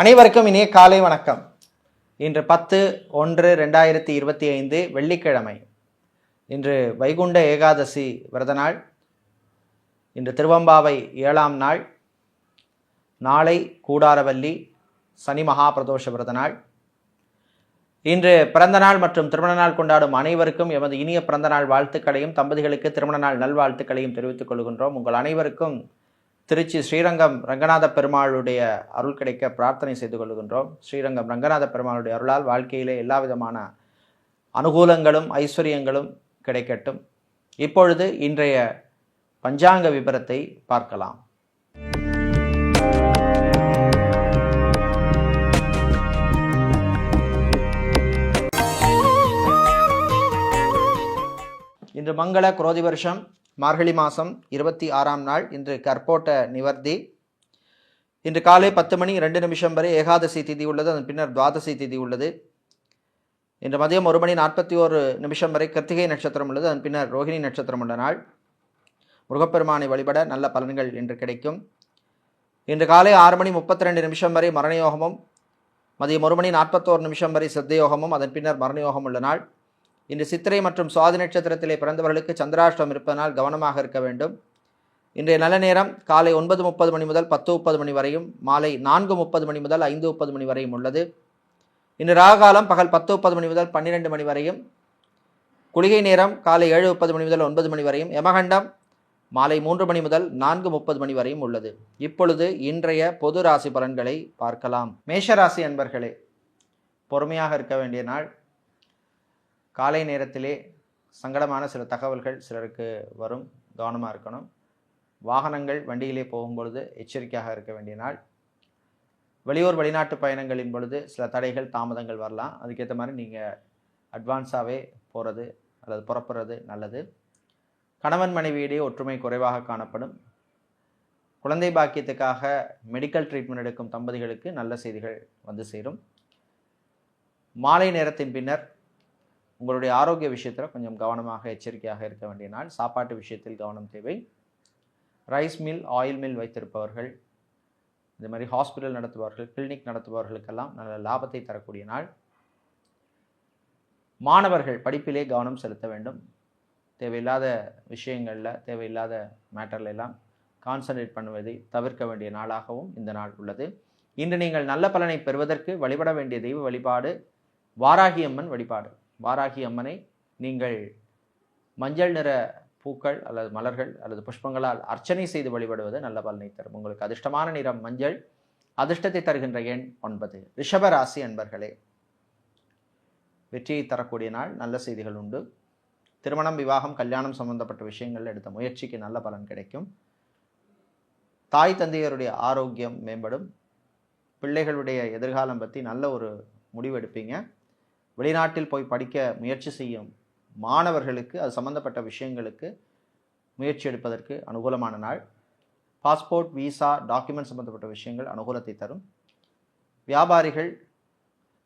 அனைவருக்கும் இனிய காலை வணக்கம். இன்று பத்து ஒன்று ரெண்டாயிரத்தி இருபத்தி ஐந்து வெள்ளிக்கிழமை. இன்று வைகுண்ட ஏகாதசி விரத நாள் இன்று திருவம்பாவை ஏழாம் நாள். நாளை கூடாரவல்லி சனி மகா பிரதோஷ விரத நாள் இன்று பிறந்த நாள் மற்றும் திருமண நாள் கொண்டாடும் அனைவருக்கும் எமது இனிய பிறந்த நாள் வாழ்த்துக்களையும் தம்பதிகளுக்கு திருமண நாள் நல்வாழ்த்துக்களையும் தெரிவித்துக் கொள்கின்றோம். உங்கள் அனைவருக்கும் திருச்சி ஸ்ரீரங்கம் ரங்கநாத பெருமாளுடைய அருள் கிடைக்க பிரார்த்தனை செய்து கொள்கின்றோம். ஸ்ரீரங்கம் ரங்கநாத பெருமாளுடைய அருளால் வாழ்க்கையிலே எல்லா விதமான அனுகூலங்களும் ஐஸ்வர்யங்களும் கிடைக்கட்டும். இப்பொழுது இன்றைய பஞ்சாங்க விபரத்தை பார்க்கலாம். இன்று மங்கள குரோதி வருஷம். மார்கழி மாதம் இருபத்தி ஆறாம் நாள் இன்று கற்போட்ட நிவர்த்தி. இன்று காலை பத்து மணி ரெண்டு நிமிஷம் வரை ஏகாதசி திதி உள்ளது அதன் பின்னர் துவாதசி திதி உள்ளது. இன்று மதியம் ஒரு மணி நாற்பத்தி ஓரு நிமிஷம் வரை கிருத்திகை நட்சத்திரம் உள்ளது அதன் பின்னர் ரோகிணி நட்சத்திரம் உள்ள நாள். முருகப்பெருமானை வழிபட நல்ல பலன்கள் இன்று கிடைக்கும். இன்று காலை ஆறு மணி முப்பத்தி ரெண்டு நிமிஷம் வரை மரணயோகமும் மதியம் ஒரு மணி நாற்பத்தோரு நிமிஷம் வரை சித்தயோகமும் அதன் பின்னர் மரணயோகம் உள்ள நாள். இன்று சித்திரை மற்றும் சுவாதி நட்சத்திரத்திலே பிறந்தவர்களுக்கு சந்திராஷ்டம் இருப்பதனால் கவனமாக இருக்க வேண்டும். இன்றைய நல்ல நேரம் காலை ஒன்பது முப்பது மணி முதல் பத்து முப்பது மணி வரையும் மாலை நான்கு முப்பது மணி முதல் ஐந்து முப்பது மணி வரையும் உள்ளது. இன்று ராகாலம் பகல் பத்து முப்பது மணி முதல் பன்னிரெண்டு மணி வரையும் குளிகை நேரம் காலை ஏழு முப்பது மணி முதல் ஒன்பது மணி வரையும் யமகண்டம் மாலை மூன்று மணி முதல் நான்கு முப்பது மணி வரையும் உள்ளது. இப்பொழுது இன்றைய பொது ராசி பலன்களை பார்க்கலாம். மேஷராசி அன்பர்களே பொறுமையாக இருக்க வேண்டிய நாள் காலை நேரத்திலே சங்கடமான சில தகவல்கள் சிலருக்கு வரும். கவனமாக இருக்கணும். வாகனங்கள் வண்டியிலே போகும்பொழுது எச்சரிக்கையாக இருக்க வேண்டிய நாள். வெளியூர் வெளிநாட்டு பயணங்களின் பொழுது சில தடைகள் தாமதங்கள் வரலாம். அதுக்கேற்ற மாதிரி நீங்கள் அட்வான்ஸாகவே போகிறது அல்லது புறப்படுறது நல்லது. கணவன் மனைவியிடையே ஒற்றுமை குறைவாக காணப்படும். குழந்தை பாக்கியத்துக்காக மெடிக்கல் ட்ரீட்மெண்ட் எடுக்கும் தம்பதிகளுக்கு நல்ல செய்திகள் வந்து சேரும். மாலை நேரத்தின் பின்னர் உங்களுடைய ஆரோக்கிய விஷயத்தில் கொஞ்சம் கவனமாக எச்சரிக்கையாக இருக்க வேண்டிய நாள். சாப்பாட்டு விஷயத்தில் கவனம் தேவை. ரைஸ் மில் ஆயில் மில் வைத்திருப்பவர்கள் இந்த மாதிரி ஹாஸ்பிட்டல் நடத்துபவர்கள் கிளினிக் நடத்துபவர்களுக்கெல்லாம் நல்ல லாபத்தை தரக்கூடிய நாள். மாணவர்கள் படிப்பிலே கவனம் செலுத்த வேண்டும். தேவையில்லாத விஷயங்களில் தேவையில்லாத மேட்டர்ல எல்லாம் கான்சன்ட்ரேட் பண்ணுவதை தவிர்க்க வேண்டிய நாளாகவும் இந்த நாள் உள்ளது. இன்று நீங்கள் நல்ல பலனை பெறுவதற்கு வழிபட வேண்டிய தெய்வ வழிபாடு வாராகியம்மன் வழிபாடு. வாராகி அம்மனை நீங்கள் மஞ்சள் நிற பூக்கள் அல்லது மலர்கள் அல்லது புஷ்பங்களால் அர்ச்சனை செய்து வழிபடுவது நல்ல பலனை தரும். உங்களுக்கு அதிர்ஷ்டமான நிறம் மஞ்சள் அதிர்ஷ்டத்தை தருகின்ற எண் ஒன்பது. ரிஷபராசி அன்பர்களே வெற்றியை தரக்கூடிய நாள் நல்ல செய்திகள் உண்டு. திருமணம் விவாகம் கல்யாணம் சம்பந்தப்பட்ட விஷயங்கள் எடுத்த முயற்சிக்கு நல்ல பலன் கிடைக்கும். தாய் தந்தையருடைய ஆரோக்கியம் மேம்படும். பிள்ளைகளுடைய எதிர்காலம் பற்றி நல்ல ஒரு முடிவெடுப்பீங்க. வெளிநாட்டில் போய் படிக்க முயற்சி செய்யும் மாணவர்களுக்கு அது சம்பந்தப்பட்ட விஷயங்களுக்கு முயற்சி எடுப்பதற்கு அனுகூலமான நாள். பாஸ்போர்ட் விசா டாக்குமெண்ட் சம்பந்தப்பட்ட விஷயங்கள் அனுகூலத்தை தரும். வியாபாரிகள்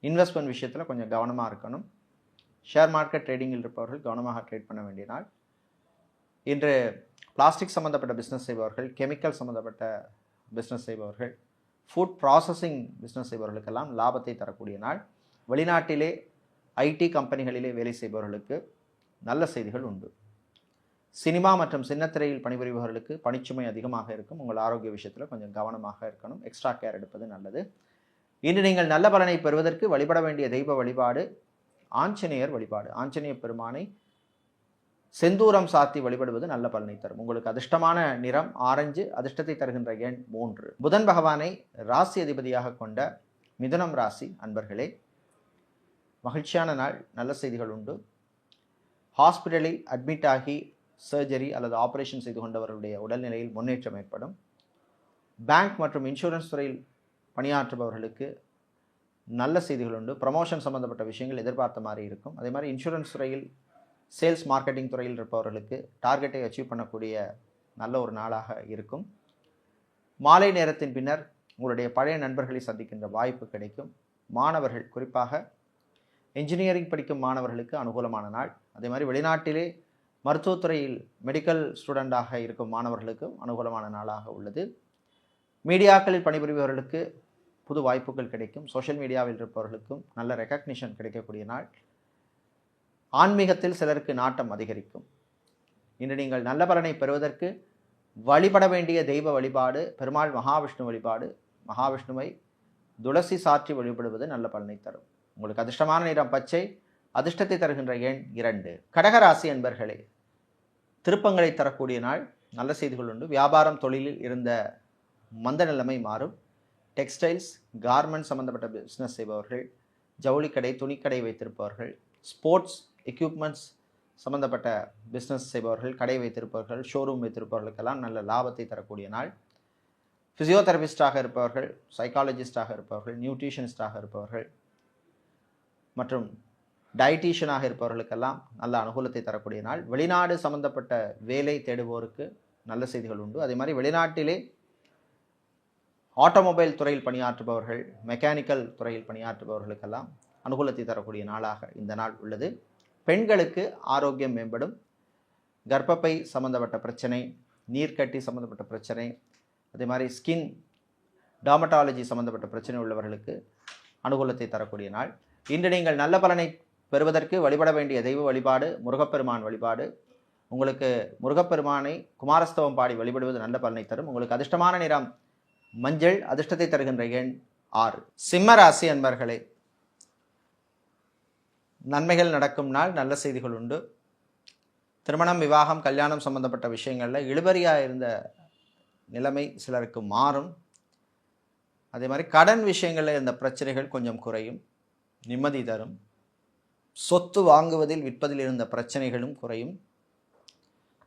இன்வெஸ்ட்மெண்ட் விஷயத்தில் கொஞ்சம் கவனமாக இருக்கணும். ஷேர் மார்க்கெட் ட்ரேடிங்கில் இருப்பவர்கள் கவனமாக ட்ரேட் பண்ண வேண்டிய நாள். இன்று பிளாஸ்டிக் சம்மந்தப்பட்ட பிஸ்னஸ் செய்பவர்கள் கெமிக்கல் சம்மந்தப்பட்ட பிஸ்னஸ் செய்பவர்கள் ஃபுட் ப்ராசஸிங் பிஸ்னஸ் செய்பவர்களுக்கெல்லாம் லாபத்தை தரக்கூடிய நாள். வெளிநாட்டிலே ஐடி கம்பெனிகளிலே வேலை செய்பவர்களுக்கு நல்ல செய்திகள் உண்டு. சினிமா மற்றும் சின்னத்திரையில் பணிபுரிபவர்களுக்கு பணிச்சுமை அதிகமாக இருக்கும். உங்கள் ஆரோக்கிய விஷயத்தில் கொஞ்சம் கவனமாக இருக்கணும். எக்ஸ்ட்ரா கேர் எடுப்பது நல்லது. இன்று நீங்கள் நல்ல பலனை பெறுவதற்கு வழிபட வேண்டிய தெய்வ வழிபாடு ஆஞ்சநேயர் வழிபாடு. ஆஞ்சநேய பெருமானை செந்தூரம் சாத்தி வழிபடுவது நல்ல பலனை தரும். உங்களுக்கு அதிர்ஷ்டமான நிறம் ஆரஞ்சு அதிர்ஷ்டத்தை தருகின்ற எண் மூன்று. புதன் பகவானை ராசி அதிபதியாக கொண்ட மிதுனம் ராசி அன்பர்களே மகிழ்ச்சியான நாள் நல்ல செய்திகள் உண்டு. ஹாஸ்பிட்டலில் அட்மிட் ஆகி சர்ஜரி அல்லது ஆப்ரேஷன் செய்து கொண்டவர்களுடைய உடல்நிலையில் முன்னேற்றம் ஏற்படும். பேங்க் மற்றும் இன்சூரன்ஸ் துறையில் பணியாற்றுபவர்களுக்கு நல்ல செய்திகள் உண்டு. ப்ரமோஷன் சம்மந்தப்பட்ட விஷயங்கள் எதிர்பார்த்த மாதிரி இருக்கும். அதே மாதிரி இன்சூரன்ஸ் துறையில் சேல்ஸ் மார்க்கெட்டிங் துறையில் இருப்பவர்களுக்கு டார்கெட்டை அச்சீவ் பண்ணக்கூடிய நல்ல ஒரு நாளாக இருக்கும். மாலை நேரத்தின் பின்னர் உங்களுடைய பழைய நண்பர்களை சந்திக்கின்ற வாய்ப்பு கிடைக்கும். மாணவர்கள் குறிப்பாக இன்ஜினியரிங் படிக்கும் மாணவர்களுக்கு அனுகூலமான நாள். அதே மாதிரி வெளிநாட்டிலே மருத்துவத்துறையில் மெடிக்கல் ஸ்டூடெண்டாக இருக்கும் மாணவர்களுக்கும் அனுகூலமான நாளாக உள்ளது. மீடியாக்களில் பணிபுரிபவர்களுக்கு புது வாய்ப்புகள் கிடைக்கும். சோஷியல் மீடியாவில் இருப்பவர்களுக்கும் நல்ல ரெக்கக்னிஷன் கிடைக்கக்கூடிய நாள். ஆன்மீகத்தில் சிலருக்கு நாட்டம் அதிகரிக்கும். இன்று நீங்கள் நல்ல பலனை பெறுவதற்கு வழிபட வேண்டிய தெய்வ வழிபாடு பெருமாள் மகாவிஷ்ணு வழிபாடு மகாவிஷ்ணுவை துளசி சாற்றி வழிபடுவது நல்ல பலனை தரும். உங்களுக்கு அதிர்ஷ்டமான நிறம் பச்சை அதிர்ஷ்டத்தை தருகின்ற எண் இரண்டு. கடகராசி என்பர்களே திருப்பங்களை தரக்கூடிய நாள் நல்ல செய்திகள் உண்டு. வியாபாரம் தொழிலில் இருந்த மந்த நிலைமை மாறும். டெக்ஸ்டைல்ஸ் கார்மெண்ட் சம்பந்தப்பட்ட பிஸ்னஸ் செய்பவர்கள் ஜவுளிக்கடை துணிக்கடை வைத்திருப்பவர்கள் ஸ்போர்ட்ஸ் எக்யூப்மெண்ட்ஸ் சம்பந்தப்பட்ட பிஸ்னஸ் செய்பவர்கள் கடை வைத்திருப்பவர்கள் ஷோரூம் வைத்திருப்பவர்களுக்கெல்லாம் நல்ல லாபத்தை தரக்கூடிய நாள். ஃபிசியோதெரபிஸ்டாக இருப்பவர்கள் சைக்காலஜிஸ்டாக இருப்பவர்கள் நியூட்ரிஷனிஸ்டாக இருப்பவர்கள் மற்றும் டயட்டீஷியனாக இருப்பவர்களுக்கெல்லாம் நல்ல அனுகூலத்தை தரக்கூடிய நாள். வெளிநாடு சம்பந்தப்பட்ட வேலை தேடுவோருக்கு நல்ல செய்திகள் உண்டு. அதே மாதிரி வெளிநாட்டிலே ஆட்டோமொபைல் துறையில் பணியாற்றுபவர்கள் மெக்கானிக்கல் துறையில் பணியாற்றுபவர்களுக்கெல்லாம் அனுகூலத்தை தரக்கூடிய நாளாக இந்த நாள் உள்ளது. பெண்களுக்கு ஆரோக்கியம் மேம்படும். கர்ப்பப்பை சம்பந்தப்பட்ட பிரச்சனை நீர்க்கட்டி சம்பந்தப்பட்ட பிரச்சனை அதே மாதிரி ஸ்கின் டாமட்டாலஜி சம்பந்தப்பட்ட பிரச்சனை உள்ளவர்களுக்கு அனுகூலத்தை தரக்கூடிய நாள். இன்று நீங்கள் நல்ல பலனை பெறுவதற்கு வழிபட வேண்டிய தெய்வ வழிபாடு முருகப்பெருமான் வழிபாடு. உங்களுக்கு முருகப்பெருமானை குமாரஸ்தவம் பாடி வழிபடுவது நல்ல பலனை தரும். உங்களுக்கு அதிர்ஷ்டமான நிறம் மஞ்சள் அதிர்ஷ்டத்தை தருகின்ற எண் ஆறு. சிம்ம ராசி அன்பர்களே நன்மைகள் நடக்கும் நாள் நல்ல செய்திகள் உண்டு. திருமணம் விவாகம் கல்யாணம் சம்பந்தப்பட்ட விஷயங்களில் இழுபறியாக இருந்த நிலைமை சிலருக்கு மாறும். அதே மாதிரி கடன் விஷயங்களில் இருந்த பிரச்சனைகள் கொஞ்சம் குறையும். நிம்மதி தரும். சொத்து வாங்குவதில் விற்பதில் இருந்த பிரச்சனைகளும் குறையும்.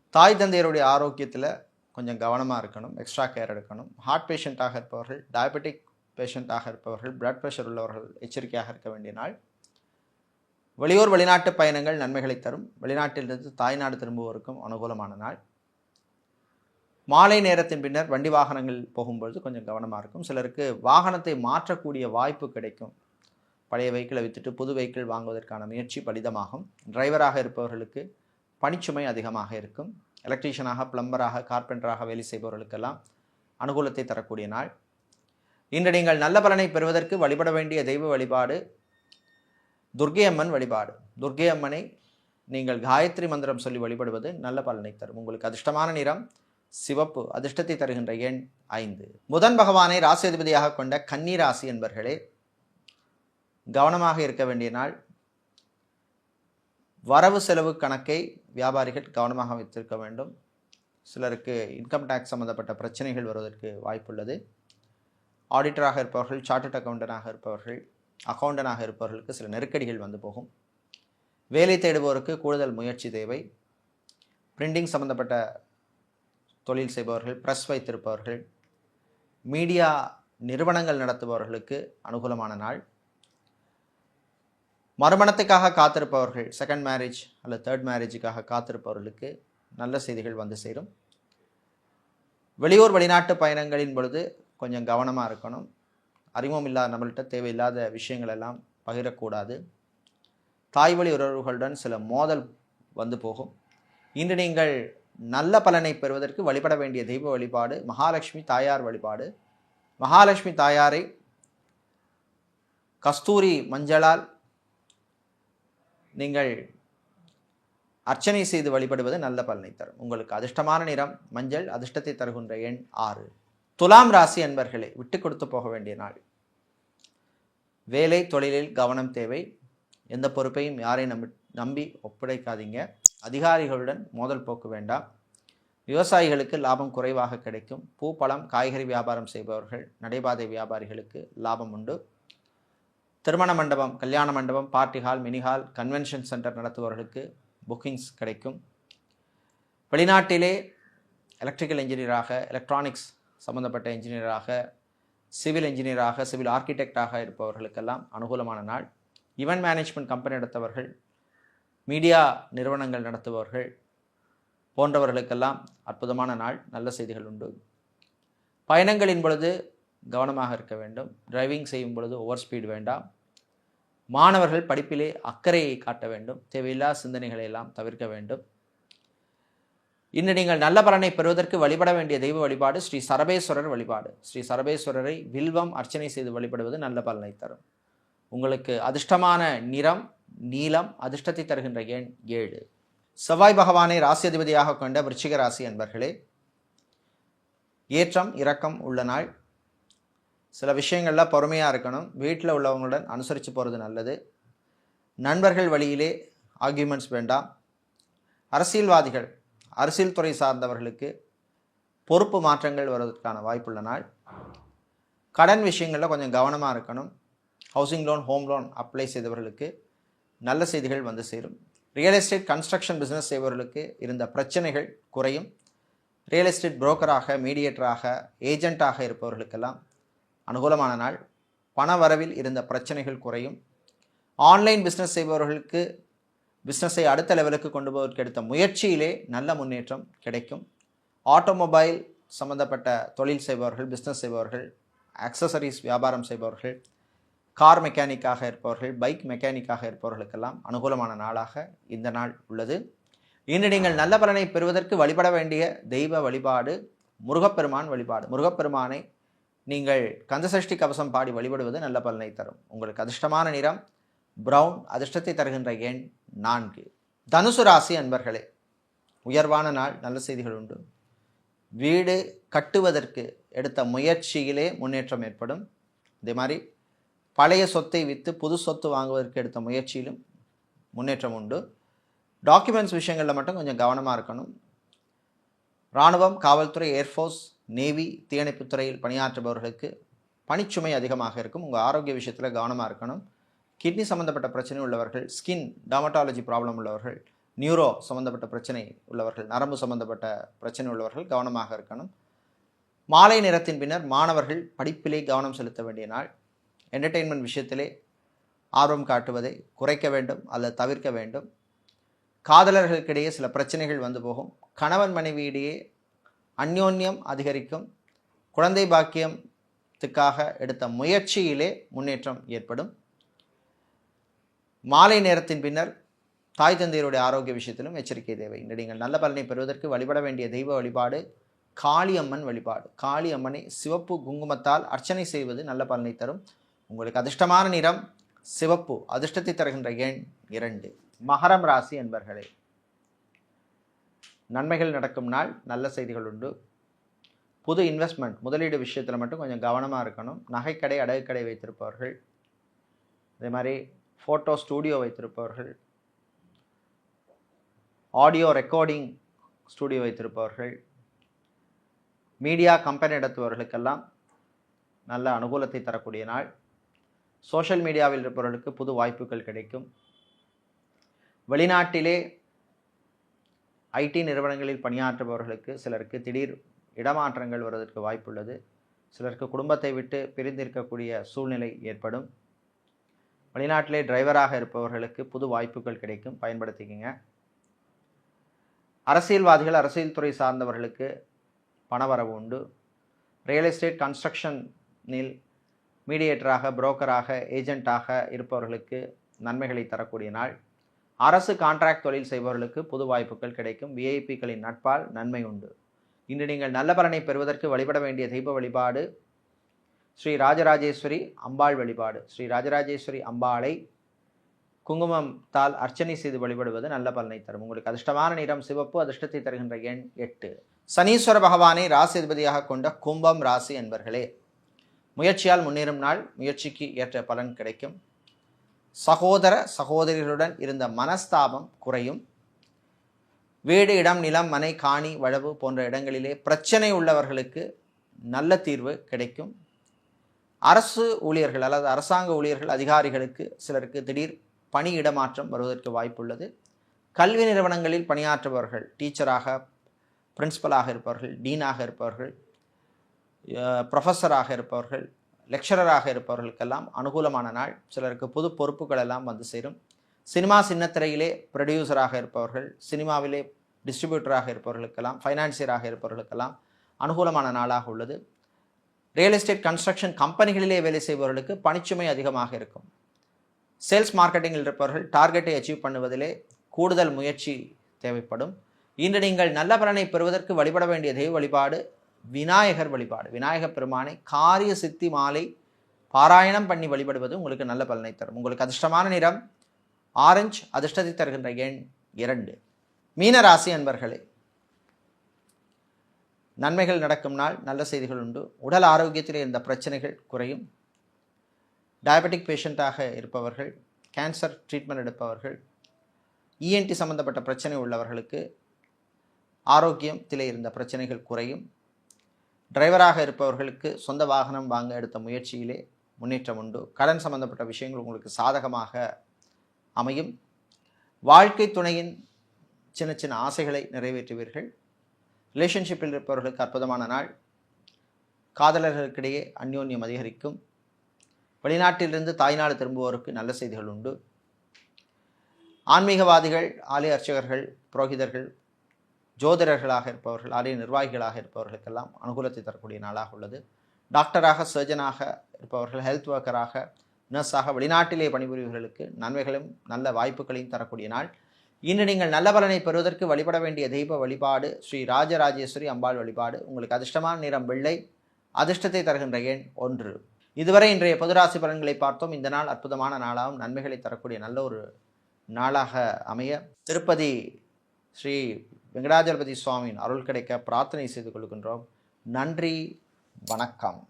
தாய் தந்தையருடைய ஆரோக்கியத்தில் கொஞ்சம் கவனமாக இருக்கணும் எக்ஸ்ட்ரா கேர் எடுக்கணும். ஹார்ட் பேஷண்ட்டாக இருப்பவர்கள் டயபெட்டிக் பேஷண்ட்டாக இருப்பவர்கள் பிளட் ப்ரெஷர் உள்ளவர்கள் எச்சரிக்கையாக இருக்க வேண்டிய நாள். வெளியூர் வெளிநாட்டு பயணங்கள் நன்மைகளை தரும். வெளிநாட்டிலிருந்து தாய்நாடு திரும்புவோருக்கும் அனுகூலமான நாள். மாலை நேரத்தின் பின்னர் வண்டி வாகனங்கள் போகும்பொழுது கொஞ்சம் கவனமாக இருக்கும். சிலருக்கு வாகனத்தை மாற்றக்கூடிய வாய்ப்பு கிடைக்கும். பழைய வெஹிக்கிளை விற்றுட்டு புது வெஹிக்கிள் வாங்குவதற்கான முயற்சி பலிதமாகும். டிரைவராக இருப்பவர்களுக்கு பணிச்சுமை அதிகமாக இருக்கும். எலக்ட்ரீஷியனாக பிளம்பராக கார்பெண்டராக வேலை செய்பவர்களுக்கெல்லாம் அனுகூலத்தை தரக்கூடிய நாள். இன்று நீங்கள் நல்ல பலனை பெறுவதற்கு வழிபட வேண்டிய தெய்வ வழிபாடு துர்க்கை அம்மன் வழிபாடு. துர்க்கை அம்மனை நீங்கள் காயத்ரி மந்திரம் சொல்லி வழிபடுவது நல்ல பலனை தரும். உங்களுக்கு அதிர்ஷ்டமான நிறம் சிவப்பு. அதிர்ஷ்டத்தை தருகின்ற எண் ஐந்து. புதன் பகவானை ராசி அதிபதியாக கொண்ட கன்னி ராசி என்பர்களே கவனமாக இருக்க வேண்டிய நாள். வரவு செலவு கணக்கை வியாபாரிகள் கவனமாக வைத்திருக்க வேண்டும். சிலருக்கு இன்கம் டேக்ஸ் சம்பந்தப்பட்ட பிரச்சனைகள் வருவதற்கு வாய்ப்புள்ளது. ஆடிட்டராக இருப்பவர்கள் சார்ட்டட் அக்கௌண்டனாக இருப்பவர்கள் அக்கௌண்டனாக இருப்பவர்களுக்கு சில நெருக்கடிகள் வந்து போகும். வேலை தேடுபவருக்கு கூடுதல் முயற்சி தேவை. பிரிண்டிங் சம்பந்தப்பட்ட தொழில் செய்பவர்கள் ப்ரெஸ் வைத்திருப்பவர்கள் மீடியா நிறுவனங்கள் நடத்துபவர்களுக்கு அனுகூலமான நாள். மறுமணத்துக்காக காத்திருப்பவர்கள் செகண்ட் மேரேஜ் அல்லது தேர்ட் மேரேஜுக்காக காத்திருப்பவர்களுக்கு நல்ல செய்திகள் வந்து சேரும். வெளியூர் வெளிநாட்டு பயணங்களின் பொழுது கொஞ்சம் கவனமாக இருக்கணும். அறிமுகம் இல்லாத நம்மள்கிட்ட தேவையில்லாத விஷயங்கள் எல்லாம் பகிரக்கூடாது. தாய்வழி உறவுகளுடன் சில மோதல் வந்து போகும். இன்று நீங்கள் நல்ல பலனை பெறுவதற்கு வழிபட வேண்டிய தெய்வ வழிபாடு மகாலட்சுமி தாயார் வழிபாடு. மகாலட்சுமி தாயாரை கஸ்தூரி மஞ்சளால் நீங்கள் அர்ச்சனை செய்து வழிபடுவது நல்ல பலனை தரும். உங்களுக்கு அதிர்ஷ்டமான நிறம் மஞ்சள் அதிர்ஷ்டத்தை தருகின்ற எண் ஆறு. துலாம் ராசி அன்பர்களே விட்டு கொடுத்து போக வேண்டிய நாள். வேலை தொழிலில் கவனம் தேவை. எந்த பொறுப்பையும் யாரை நம்பி நம்பி ஒப்படைக்காதீங்க. அதிகாரிகளுடன் மோதல் போக்கு வேண்டாம். விவசாயிகளுக்கு லாபம் குறைவாக கிடைக்கும். பூ பழம் காய்கறி வியாபாரம் செய்பவர்கள் நடைபாதை வியாபாரிகளுக்கு லாபம் உண்டு. திருமண மண்டபம் கல்யாண மண்டபம் party hall mini hall convention centre நடத்துபவர்களுக்கு bookings கிடைக்கும். வெளிநாட்டிலே எலக்ட்ரிக்கல் இன்ஜினியராக எலக்ட்ரானிக்ஸ் சம்பந்தப்பட்ட இன்ஜினியராக சிவில் இன்ஜினியராக சிவில் ஆர்கிடெக்டாக இருப்பவர்களுக்கெல்லாம் அனுகூலமான நாள். ஈவெண்ட் மேனேஜ்மெண்ட் கம்பெனி நடத்தவர்கள் மீடியா நிறுவனங்கள் நடத்துபவர்கள் போன்றவர்களுக்கெல்லாம் அற்புதமான நாள் நல்ல செய்திகள் உண்டு. பயணங்களின் பொழுது கவனமாக இருக்க வேண்டும். டிரைவிங் செய்யும் பொழுது ஓவர் ஸ்பீடு வேண்டாம். மாணவர்கள் படிப்பிலே அக்கறையை காட்ட வேண்டும். தேவையில்லா சிந்தனைகளை எல்லாம் தவிர்க்க வேண்டும். இன்று நீங்கள் நல்ல பலனை பெறுவதற்கு வழிபட வேண்டிய தெய்வ வழிபாடு ஸ்ரீ சரபேஸ்வரர் வழிபாடு. ஸ்ரீ சரபேஸ்வரரை வில்வம் அர்ச்சனை செய்து வழிபடுவது நல்ல பலனை தரும். உங்களுக்கு அதிர்ஷ்டமான நிறம் நீலம் அதிர்ஷ்டத்தை தருகின்ற எண் ஏழு. செவ்வாய் பகவானை ராசி அதிபதியாக கொண்ட விருச்சிக ராசி அன்பர்களே ஏற்றம் இரக்கம் உள்ள நாள் சில விஷயங்களில் பொறுமையாக இருக்கணும். வீட்டில் உள்ளவங்களுடன் அனுசரித்து போகிறது நல்லது. நண்பர்கள் வழியிலே ஆர்கியூமெண்ட்ஸ் வேண்டாம். அரசியல்வாதிகள் அரசியல் துறை சார்ந்தவர்களுக்கு பொறுப்பு மாற்றங்கள் வருவதற்கான வாய்ப்புள்ள நாள். கடன் விஷயங்களில் கொஞ்சம் கவனமாக இருக்கணும். Housing loan home loan apply செய்தவர்களுக்கு நல்ல செய்திகள் வந்து சேரும். ரியல் எஸ்டேட் கன்ஸ்ட்ரக்ஷன் பிஸ்னஸ் செய்பவர்களுக்கு இருந்த பிரச்சனைகள் குறையும். ரியல் எஸ்டேட் புரோக்கராக மீடியேட்டராக ஏஜெண்ட்டாக இருப்பவர்களுக்கெல்லாம் அனுகூலமான நாள். பண வரவில் இருந்த பிரச்சனைகள் குறையும். ஆன்லைன் பிஸ்னஸ் செய்பவர்களுக்கு பிஸ்னஸை அடுத்த லெவலுக்கு கொண்டு போவதற்கு எடுத்த முயற்சியிலே நல்ல முன்னேற்றம் கிடைக்கும். ஆட்டோமொபைல் சம்பந்தப்பட்ட தொழில் செய்பவர்கள் பிஸ்னஸ் செய்பவர்கள் அக்சசரிஸ் வியாபாரம் செய்பவர்கள் கார் மெக்கானிக்காக இருப்பவர்கள் பைக் மெக்கானிக்காக இருப்பவர்களுக்கெல்லாம் அனுகூலமான நாளாக இந்த நாள் உள்ளது. இன்று நீங்கள் நல்ல பலனை பெறுவதற்கு வழிபட வேண்டிய தெய்வ வழிபாடு முருகப்பெருமான் வழிபாடு. முருகப்பெருமானை நீங்கள் கந்தசஷ்டி கவசம் பாடி வழிபடுவது நல்ல பலனை தரும். உங்களுக்கு அதிர்ஷ்டமான நிறம் ப்ரௌன் அதிர்ஷ்டத்தை தருகின்ற எண் நான்கு. தனுசு ராசி அன்பர்களே உயர்வான நாள் நல்ல செய்திகள் உண்டு. வீடு கட்டுவதற்கு எடுத்த முயற்சியிலே முன்னேற்றம் ஏற்படும். இதே மாதிரி பழைய சொத்தை விற்று புது சொத்து வாங்குவதற்கு எடுத்த முயற்சியிலும் முன்னேற்றம் உண்டு. டாக்குமெண்ட்ஸ் விஷயங்களில் மட்டும் கொஞ்சம் கவனமாக இருக்கணும். இராணுவம் காவல்துறை ஏர்ஃபோர்ஸ் நேவி தீயணைப்புத் துறையில் பணியாற்றுபவர்களுக்கு பணிச்சுமை அதிகமாக இருக்கும். உங்கள் ஆரோக்கிய விஷயத்தில் கவனமாக இருக்கணும். கிட்னி சம்மந்தப்பட்ட பிரச்சனை உள்ளவர்கள் ஸ்கின் டர்மட்டாலஜி ப்ராப்ளம் உள்ளவர்கள் நியூரோ சம்மந்தப்பட்ட பிரச்சனை உள்ளவர்கள் நரம்பு சம்மந்தப்பட்ட பிரச்சனை உள்ளவர்கள் கவனமாக இருக்கணும். மாலை நேரத்தின் பின்னர் மாணவர்கள் படிப்பிலே கவனம் செலுத்த வேண்டிய நாள். என்டர்டெயின்மெண்ட் விஷயத்திலே ஆர்வம் காட்டுவதை குறைக்க வேண்டும் அல்லது தவிர்க்க வேண்டும். காதலர்களுக்கிடையே சில பிரச்சனைகள் வந்து போகும். கணவன் மனைவியிடையே அந்யோன்யம் அதிகரிக்கும். குழந்தை பாக்கியத்துக்காக எடுத்த முயற்சியிலே முன்னேற்றம் ஏற்படும். மாலை நேரத்தின் பின்னர் தாய் தந்தையருடைய ஆரோக்கிய விஷயத்திலும் எச்சரிக்கை தேவை. இன்று நீங்கள் நல்ல பலனை பெறுவதற்கு வழிபட வேண்டிய தெய்வ வழிபாடு காளியம்மன் வழிபாடு. காளியம்மனை சிவப்பு குங்குமத்தால் அர்ச்சனை செய்வது நல்ல பலனை தரும். உங்களுக்கு அதிர்ஷ்டமான நிறம் சிவப்பு. அதிர்ஷ்டத்தை தருகின்ற எண் இரண்டு. மகரம் ராசி என்பர்களே. நன்மைகள் நடக்கும் நாள் நல்ல செய்திகள் உண்டு. புது இன்வெஸ்ட்மெண்ட் முதலீடு விஷயத்தில் மட்டும் கொஞ்சம் கவனமாக இருக்கணும். நகைக்கடை அடகுக்கடை வைத்திருப்பவர்கள். அதே மாதிரி ஃபோட்டோ ஸ்டூடியோ வைத்திருப்பவர்கள். ஆடியோ ரெக்கார்டிங் ஸ்டூடியோ வைத்திருப்பவர்கள். மீடியா கம்பெனி நடத்துபவர்களுக்கெல்லாம் நல்ல அனுகூலத்தை தரக்கூடிய நாள். சோஷியல் மீடியாவில் இருப்பவர்களுக்கு புது வாய்ப்புகள் கிடைக்கும். வெளிநாட்டிலே ஐடி நிறுவனங்களில் பணியாற்றுபவர்களுக்கு சிலருக்கு திடீர் இடமாற்றங்கள் வருவதற்கு வாய்ப்புள்ளது. சிலருக்கு குடும்பத்தை விட்டு பிரிந்திருக்கக்கூடிய சூழ்நிலை ஏற்படும். வெளிநாட்டிலே டிரைவராக இருப்பவர்களுக்கு புது வாய்ப்புகள் கிடைக்கும். பயன்படுத்திக்கங்க. அரசியல்வாதிகள் அரசியல் துறை சார்ந்தவர்களுக்கு பணவரவு உண்டு. ரியல் எஸ்டேட் கன்ஸ்ட்ரக்ஷனில் மீடியேட்டராக புரோக்கராக ஏஜெண்ட்டாக இருப்பவர்களுக்கு நன்மைகளை தரக்கூடிய நாள். அரசு கான்ட்ராக்ட் தொழில் செய்பவர்களுக்கு புது வாய்ப்புகள் கிடைக்கும். விஐபிக்களின் நட்பால் நன்மை உண்டு. இன்று நீங்கள் நல்ல பலனை பெறுவதற்கு வழிபட வேண்டிய தெய்வ வழிபாடு ஸ்ரீ ராஜராஜேஸ்வரி அம்பாள் வழிபாடு. ஸ்ரீ ராஜராஜேஸ்வரி அம்பாளை குங்குமம் தால் அர்ச்சனை செய்து வழிபடுவது நல்ல பலனை தரும். உங்களுக்கு அதிர்ஷ்டமான நிறம் சிவப்பு அதிர்ஷ்டத்தை தருகின்ற எண் எட்டு. சனீஸ்வர பகவானை ராசிபதியாக கொண்ட கும்பம் ராசி என்பர்களே முயற்சியால் முன்னேறும் நாள் முயற்சிக்கு ஏற்ற பலன் கிடைக்கும். சகோதர சகோதரிகளுடன் இருந்த மனஸ்தாபம் குறையும். வீடு இடம் நிலம் மனை காணி வளவு போன்ற இடங்களிலே பிரச்சனை உள்ளவர்களுக்கு நல்ல தீர்வு கிடைக்கும். அரசு ஊழியர்கள் அல்லது அரசாங்க ஊழியர்கள் அதிகாரிகளுக்கு சிலருக்கு திடீர் பணி இடமாற்றம் வருவதற்கு வாய்ப்புள்ளது. கல்வி நிறுவனங்களில் பணியாற்றுபவர்கள் டீச்சராக பிரின்சிபலாக இருப்பவர்கள் டீனாக இருப்பவர்கள் ப்ரொஃபஸராக இருப்பவர்கள் லெக்சரராக இருப்பவர்களுக்கெல்லாம் அனுகூலமான நாள். சிலருக்கு புது பொறுப்புகள் எல்லாம் வந்து சேரும். சினிமா சின்னத்திரையிலே ப்ரொடியூசராக இருப்பவர்கள் சினிமாவிலே டிஸ்ட்ரிபியூட்டராக இருப்பவர்களுக்கெல்லாம் ஃபைனான்சியராக இருப்பவர்களுக்கெல்லாம் அனுகூலமான நாளாக உள்ளது. ரியல் எஸ்டேட் கன்ஸ்ட்ரக்ஷன் கம்பெனிகளிலே வேலை செய்பவர்களுக்கு பணிச்சுமை அதிகமாக இருக்கும். சேல்ஸ் மார்க்கெட்டிங்கில் இருப்பவர்கள் டார்கெட்டை அச்சீவ் பண்ணுவதிலே கூடுதல் முயற்சி தேவைப்படும். இன்று நீங்கள் நல்ல பலனை பெறுவதற்கு வழிபட வேண்டிய தெய்வ வழிபாடு விநாயகர் வழிபாடு. விநாயகப் பெருமானை காரிய சித்தி மாலை பாராயணம் பண்ணி வழிபடுவது உங்களுக்கு நல்ல பலனை தரும். உங்களுக்கு அதிர்ஷ்டமான நிறம் ஆரஞ்சு அதிர்ஷ்டத்தை தருகின்ற எண் இரண்டு. மீன ராசி அன்பர்களே நன்மைகள் நடக்கும் நாள் நல்ல செய்திகள் உண்டு. உடல் ஆரோக்கியத்தில் இருந்த பிரச்சனைகள் குறையும். டயபெட்டிக் பேஷண்ட்டாக இருப்பவர்கள் கேன்சர் ட்ரீட்மெண்ட் எடுப்பவர்கள் இஎன்டி சம்பந்தப்பட்ட பிரச்சனை உள்ளவர்களுக்கு ஆரோக்கியத்தில் இருந்த பிரச்சனைகள் குறையும். டிரைவராக இருப்பவர்களுக்கு சொந்த வாகனம் வாங்க எடுத்த முயற்சியிலே முன்னேற்றம் உண்டு. கடன் சம்பந்தப்பட்ட விஷயங்கள் உங்களுக்கு சாதகமாக அமையும். வாழ்க்கை துணையின் சின்ன சின்ன ஆசைகளை நிறைவேற்றுவீர்கள். ரிலேஷன்ஷிப்பில் இருப்பவர்களுக்கு அற்புதமான நாள். காதலர்களுக்கிடையே அந்யோன்யம் அதிகரிக்கும். வெளிநாட்டிலிருந்து தாய்நாடு திரும்புவோருக்கு நல்ல செய்திகள் உண்டு. ஆன்மீகவாதிகள் ஆலய அர்ச்சகர்கள் புரோகிதர்கள் ஜோதிடர்களாக இருப்பவர்கள் ஆலய நிர்வாகிகளாக இருப்பவர்களுக்கெல்லாம் அனுகூலத்தை தரக்கூடிய நாளாக உள்ளது. டாக்டராக சர்ஜனாக இருப்பவர்கள் ஹெல்த் ஒர்க்கராக நர்ஸாக வெளிநாட்டிலே பணிபுரிவர்களுக்கு நன்மைகளும் நல்ல வாய்ப்புகளையும் தரக்கூடிய நாள். இன்று நீங்கள் நல்ல பலனை பெறுவதற்கு வழிபட வேண்டிய தெய்வ வழிபாடு ஸ்ரீ ராஜராஜேஸ்வரி அம்பாள் வழிபாடு உங்களுக்கு அதிர்ஷ்டமான நிறம் வெள்ளை அதிர்ஷ்டத்தை தருகின்ற எண் ஒன்று. இதுவரை இன்றைய பொதுராசி பலன்களை பார்த்தோம். இந்த நாள் அற்புதமான நாளாகவும் நன்மைகளை தரக்கூடிய நல்ல ஒரு நாளாக அமைய. திருப்பதி ஸ்ரீ வெங்கடாஜலபதி சுவாமியின் அருள் கிடைக்க பிரார்த்தனை செய்து கொள்கின்றோம். நன்றி வணக்கம்.